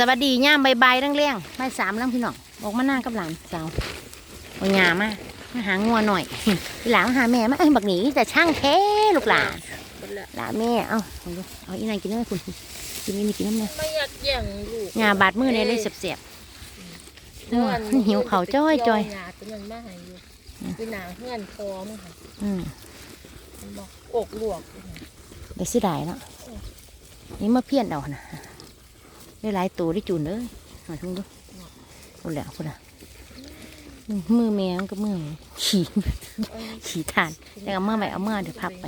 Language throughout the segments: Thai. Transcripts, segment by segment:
สวัสดีย่ามใบใบายๆเร่งๆใบายสามแล้วพี่น้องบอกมาหน้ากับหลานสาวเอาหยามามาหางัวหน่อยหลานมาหาแม่มาเอ้ยบักหนีแต่ช่างแท้ลูกหลานหมดแล้วหลานแม่เอาเอาดูเอาอีนายกินได้คุณกินนี่กินน้ำเนี่ยไม่อยากแย่งลูกหยาบาดมือเนี่ยเลยเสียบเดี๋ยวอัมันหิวเขาจ้อยจ้อยหยาตัวนั้นมาให้อยู่คือหนาเงื่อนคอมั้งค่ะๆอืมมันบอกอกลวกได้เสิได้เนาะนี่มาเพี้ยนเอานะ ได้หลายตัวได้จูนเลยมาทุ่งดูคนแล้วคนอะมือแมวก็มือขี่ขี่ทานแล้วเอามาไปเอามาเดี๋ยวพับไป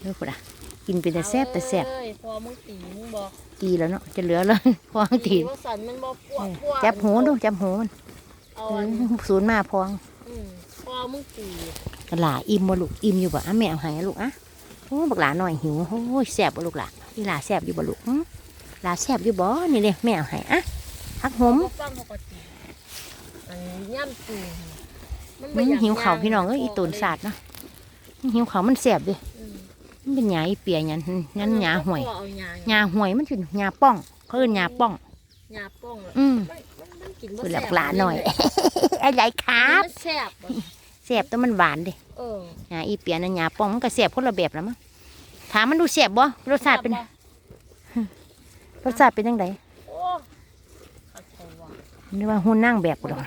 เด้อพุ่นอะกินเป็นแต่แซ่บแต่แซ่บเอ้ยพอมึงตีมึงบอกตีแล้วเนาะจะเหลือเลยพองตีนว่าสันมันบอกพวกพวกจับหูดูจับหูมันเอาอันศูนย์มาพองอืมพอมึงตีกะหลาอิ่มบ่ลูกอิ่มอยู่บ่อะแม่เอาให้อะลูกอะโอ้บักหลาหน่อยหิวโอ้ยแซ่บบ่ลูกหลาอีหลาแซ่บอยู่บ่ลูกหึห ลาแซ่บอยู่บ่นี่เลยแม่เอาให้อะพักหมเขาฟังเขาก็ตีอันย่ำตีมันมันหิวเขาวพี่น้องเอ้ยอีตูนสาดเนาะมันหิวเขาวมันแซ่บเดิอืมมันเป็นหยาอีเปียหยันยันหยาห่วยเอาหยาหยาห่วยมันคือหยาป้องเขาเอิ้นหยาป้องหยาป้องเหรออืมมันมันมันกินบ่เพิ่นแซ่ลับกหลาหน่อยไอ้ใหญ่ครับมันแซ่บบ่แซ่บแต่มันหวานเดิเออหยาอีเปียนั่นหยาป้องมันก็แซ่บคนละแบบละมั้งถามมันดูแซ่บบ่รสชาติเป็น รสชาติเป็นจังไดโอ้ขัดใจว่ะนึกว่าหุ่นนั่งแบบกูดอก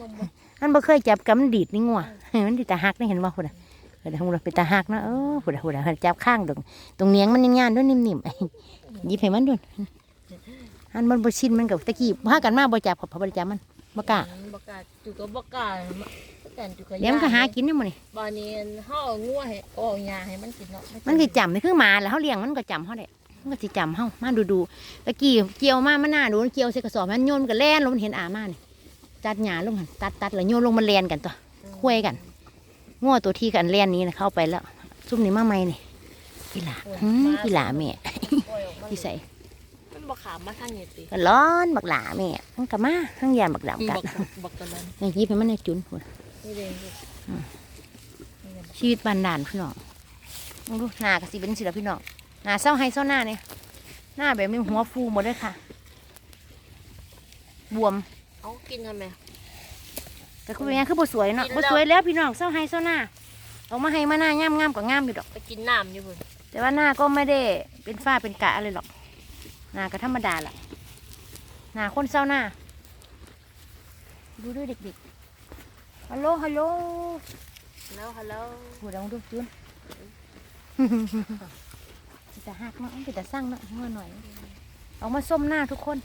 นมบ่มันบ่เคยจับกับมันดีดนี่งัวมันดีตาหักนี่เห็นบ่พุ่นน่ะเออหุ่นเป็นตาหักเนาะเออพุ่นน่ะพุ่นน่ะจับข้างตรงตรงเนียงมันย่านๆด้วยนิ่มๆหยิบให้มันด้วยอันมันบ่ชินมันกับตะกี้พากันมาบ่จับพอบ่ได้จับมันบ่กล้าอืมบ่กล้าจุกก็บ่กล้าแต่จุกก็เดี๋ยวมันก็หากินนี่มื้อนี่บานี้เฮาเอางัวให้เอาหญ้าให้มันกินเนาะมันสิจำนี่คือหมาแล้วเฮาเลี้ยงมันก็จำเฮาได้ มันก็สิจำเฮามาดูๆตะกี้เกี่ยวมามันน่าดูมันเกี่ยวใส่กระสอบมันโยนมันก็แล่นลงมันเห็นอามานี่ตัดหญ้าลงหั่นตัดตัดแล้วโยนลงมันแล่นกันตัวคุยกันง้อตัวที่กันแล่นนี้นะเข้าไปแล้วซุ่มนี่มาใหม่นี่อีหลาหืมอีหลาแม่ปล่อยออกมาที่ใส่มันบ่ขามมาทางนี้ติก็ร้อนบักหลาแม่มันก็มาทั้งยานบักดำกับัดกบักกันนั้นนี่ยิบให้มันในจุนพุ่นนี่เด้ลูกชีวิตบ้านด่านพี่น้องลองดูหน้ากสิเป็นสิละพี่น้อง หน้าเศร้าให้เศร้าหน้าเนี่ยหน้าแบบมีหัวฟูหมดเลยค่ะ บวมเอากินกันไหมแต่คุณเป็นยังคือบ่สวยเนาะกินบ่แล้วสวยแล้วพี่น้องเศร้าให้เศร้าหน้าเอามาให้มาหน้างามงามๆก็งามอยู่ดอกไปกินน้ำอยู่พุ่นแต่ว่าหน้าก็ไม่ได้เป็นฝ้าเป็นกะอะไรหรอกหน้าก็ธรรมดาแหละหน้าคนเศร้าหน้า ดูด้วยเด็กๆฮัลโหลฮัลโหลแล้วฮัลโหลหัวดองดูจุน จะหักเนาะจะสร้างเนาะเมื่อหน่อยเอามาส้มหน้าทุกคน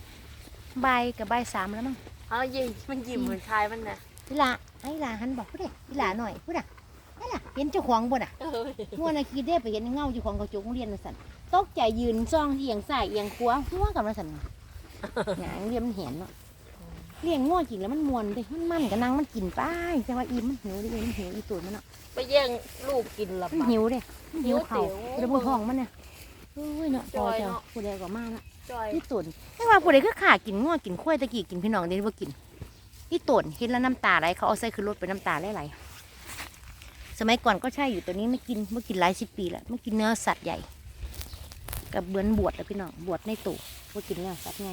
ใบายกับใบายสามแล้วมั้งเอายิ้มมันยิ้มเหมือนชายมันน่ะอีหลาไอ้หลาหันบอกพูดเด้อีหลาหน่อยพูดอะไอ้หล่ะเห็นเจ้าของบ่น่ะเอองัวน่ะคิดได้ไปเห็นเงาเจ้าของกระจกโรงเรียนน่ะสั่นตกใจยืนซ่องเอียงซ้ายเอียงขวาหัวกับมันสั่นหยังเรียมมันเห็นเนาะเลี้ยงงัวกินแล้วมันมวนเด้มันมันกับนางมันกินไปแต่ว่าอิ่มมันหิวเดิมันหิวอีตูดมันเนาะไปแย่งลูกกินละมันปะหิวเด้มันหิวหิวเขาติ๋วแล้วบนท้องมันเนี่ย โอ้ยเนาะพจออยเจ้าเนาะผู้ใดก็มาเนาะจอยอีตุ่นไม่ว่าผู้ใดคือขากินงัวกินข้วยตะกี้กินพี่น้องเดี๋ยวนี้บ่กินอีตุ่นเห็นแล้วน้ำตาไหลเขาเอาใส่ขึ้นรถไปน้ำตาไหลๆสมัยก่อนก็ใช่อยู่ตัวนี้ไม่กินไม่กินหลายสิบปีแล้วไม่กินเนื้อสัตว์ใหญ่ กับเบือนบวชแล้วพี่น้องบวชในตู่บ่กินเนื้อสัตว์ไง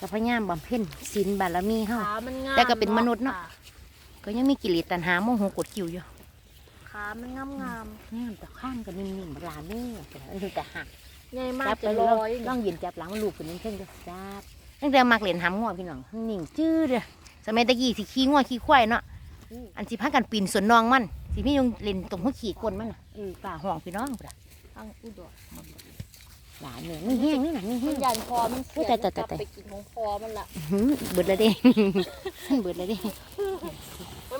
กับพระย่ามบำเพ็ญศีลบารมีเฮาขามันงามแต่ก็เป็นมนุษย์เนาะก็ยังมีกิเลสตัณหาโมโหกดคิวอยู่ ขามันงามงามนี่แต่ข้างก็นิ่มๆบลาเน่แต่เออแต่หักๆใหญ่มากจับจะไปลลอยล่องยืนจับหลังมันลูกคนนี้เช่นเดียวจับตั้งแต่มักเล่นหำงอพี่น้องนิ่งจื้อเลยสมัยตะกี้สิขี้งอขี้ควายเนาะอันสิพากันปีนสวนนองมันสิพี่ยงเล่นตรงหัวขี่ก้นมันน่ะเออป่าห้องพี่น้องพุ่นน่ะทางอุดรหลานเนี่ยมีแห้งนี่น่ะมีมัแห้นงยันคอมันเสียโอ้แต่แต่แต่กลับไปกินของคอมันละหืมเบิดเลยเด้เบิดเลยเด้มัน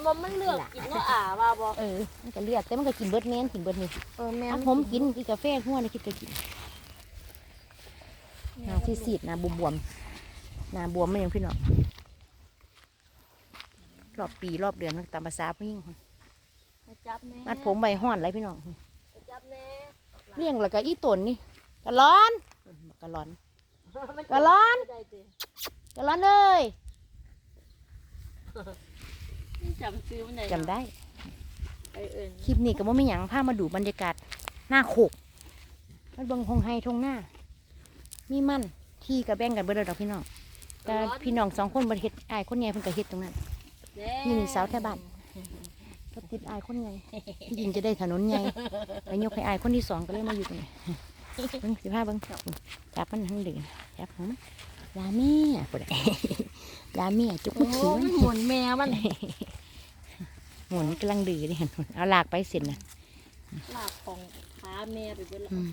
บอกมันเลือกกินเนาะอ่าว่าบอกเออมันก็เลือดแต่มันก็กินเบิดแม่นกินเบิดนี่เออแม่อะผมกินกินกาแฟหัวนะคิดก็กินหน้าซีซีดหน้าบวมๆหน้าบวมไม่ยังพี่น้องรอบปีรอบเดือนมันตามภาษาผู้หญิงไปจับแม่มัดผมใบห้อนไรพี่น้องไปจับแม่เลี้ยงแล้วก็อีตนนี่กะร้อนกะร้อนมันกะร้อนได้ติกะร้อนเลย จำซื้อมันได้จำได้ไอเอิญคลิปนี้ก็บ่มีหยังพามาดูบรรยากาศหน้าโขกมันเบิ่งหงไฮทงหน้า มีมันทที่ก็แบ่งกันเบิดแล้วดอกพี่น้องแต่พี่น้องสองคนบ่ได้เฮ็ดอายคนใหญ่เพิ่นก็เฮ็ดตรงนั้นนี่นี่สาวแถวบ้านก็ติดอายคนใหญ่ที่จริงจะได้ถนนใหญ่ไปยกให้อายคนที่สองก็เลยมาอยู่ตรงนี้เบิ่งสิพาเบิ่งจับมันทั้งดึงจับของมันลาแม่พุ่นน่ะลาแม่จุกโอ้มือถือมันยหมุนแม่มัน หมุนกำลังดื้อนี่เห็นเอาลากไปเสร็จนะลากของขาแม่ไปเบิดแล้วอืม